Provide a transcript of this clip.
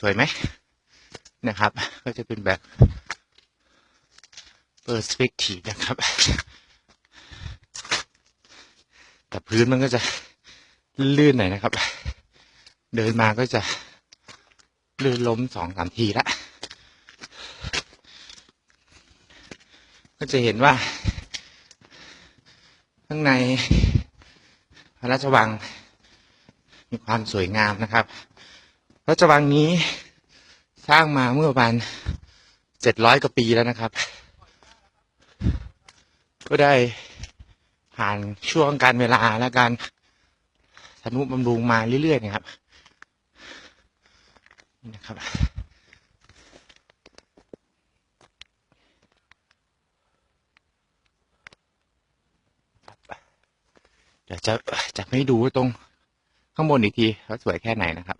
สวยไหมนะครับ ก็จะเป็นแบบ perspective นะครับ แต่พื้นมันก็จะลื่นหน่อยนะครับ เดินมาก็จะลื่นล้มสองสามทีละ ก็จะเห็นว่า ข้างในพระราชวังมีความสวยงามนะครับ ราชวังนี้สร้างมาเมื่อประมาณเจ็ดร้อยกว่าปีแล้วนะครับ ก็ได้ผ่านช่วงการเวลาและการทนุบำรุงมาเรื่อยๆนะครับนี่นะครับ เดี๋ยวจะจะไม่ดูตรงข้างบนอีกทีว่าสวยแค่ไหนนะครับ